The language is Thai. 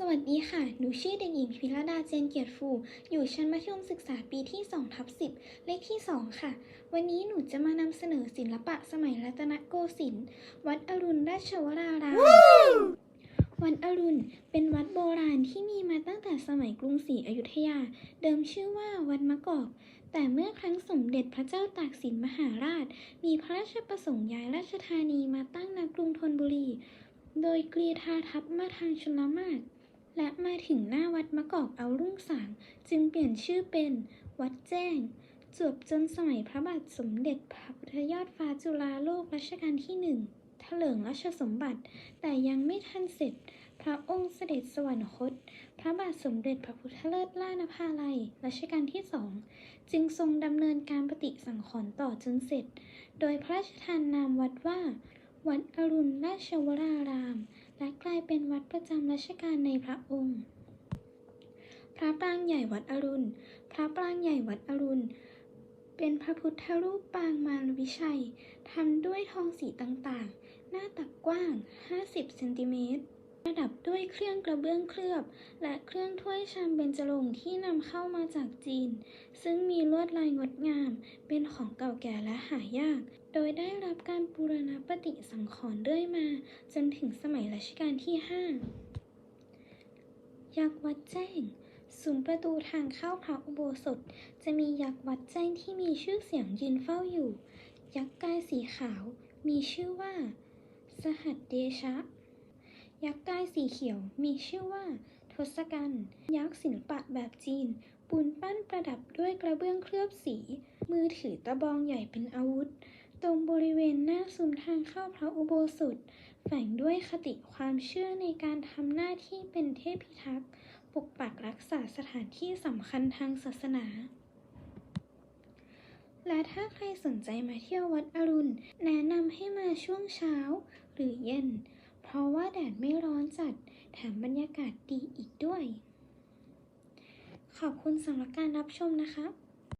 สวัสดีค่ะ หนูชื่อเด็กหญิงพิรดาเจนเกียรติฟู อยู่ชั้นมัธยมศึกษาปีที่2ทับ10 เลขที่ 2 ค่ะ วันนี้หนูจะมานำเสนอศิลปะสมัยรัตนโกสินทร์ วัดอรุณราชวราราม วัดอรุณเป็นวัดโบราณที่มีมาตั้งแต่สมัยกรุงศรีอยุธยา เดิมชื่อว่าวัดมะกอก แต่เมื่อครั้งสมเด็จพระเจ้าตากสินมหาราช มีพระราชประสงค์ย้ายราชธานีมาตั้งณกรุงธนบุรี โดยเกลียทาทัพมาทางชลมาศ และมาถึงหน้าวัดมะกอกเอารุ่งสาง จึงเปลี่ยนชื่อเป็น วัดแจ้ง จวบจนสมัยพระบาทสมเด็จพระพุทธยอดฟ้าจุฬาโลกรัชกาลที่หนึ่งถลิงราชสมบัติ แต่ยังไม่ทันเสร็จ พระองค์เสด็จสวรรคต พระบาทสมเด็จพระพุทธเลิศล่านภาลัยรัชกาลที่สอง จึงทรงดำเนินการปฏิสังขรณ์ต่อจนเสร็จ โดยพระราชทานนามวัดว่า วัดอรุณราชวราราม และกลายเป็นวัดประจำรัชกาลในพระองค์ พระปรางใหญ่วัดอรุณ พระปรางใหญ่วัดอรุณ เป็นพระพุทธรูปปางมารวิชัยทำด้วยทองสีต่างๆ หน้าตักกว้าง 50 เซนติเมตร ประดับด้วยเครื่องกระเบื้องเคลือบ และเครื่องถ้วยชามเบญจรงค์ที่นำเข้ามาจากจีน ซึ่งมีลวดลายงดงาม เป็นของเก่าแก่และหายาก โดยได้รับการบูรณปฏิสังขรณ์เรื่อยมา จนถึงสมัยรัชกาลที่ 5 ยักษ์วัดแจ้งซุ้มประตูทางเข้าพระอุโบสถ จะมียักษ์วัดแจ้งที่มีชื่อเสียงยืนเฝ้าอยู่ ยักษ์กายสีขาว มีชื่อว่า สหัสเดชะ ยักษ์กายสีเขียวมีชื่อว่า ทศกัณฐ์ยักษ์ศิลปะแบบจีน ปูนปั้นประดับด้วยกระเบื้องเคลือบสี มือถือตะบองใหญ่เป็นอาวุธ ตรงบริเวณหน้าซุ้มทางเข้าพระอุโบสถแฝงด้วยคติความเชื่อในการทำหน้าที่เป็นเทพพิทักษ์ปกปักรักษาสถานที่สำคัญทางศาสนาและถ้าใครสนใจมาเที่ยววัดอรุณ แนะนำให้มาช่วงเช้าหรือเย็น เพราะว่าแดดไม่ร้อนจัด แถมบรรยากาศดีอีกด้วย ขอบคุณสำหรับการรับชมนะคะ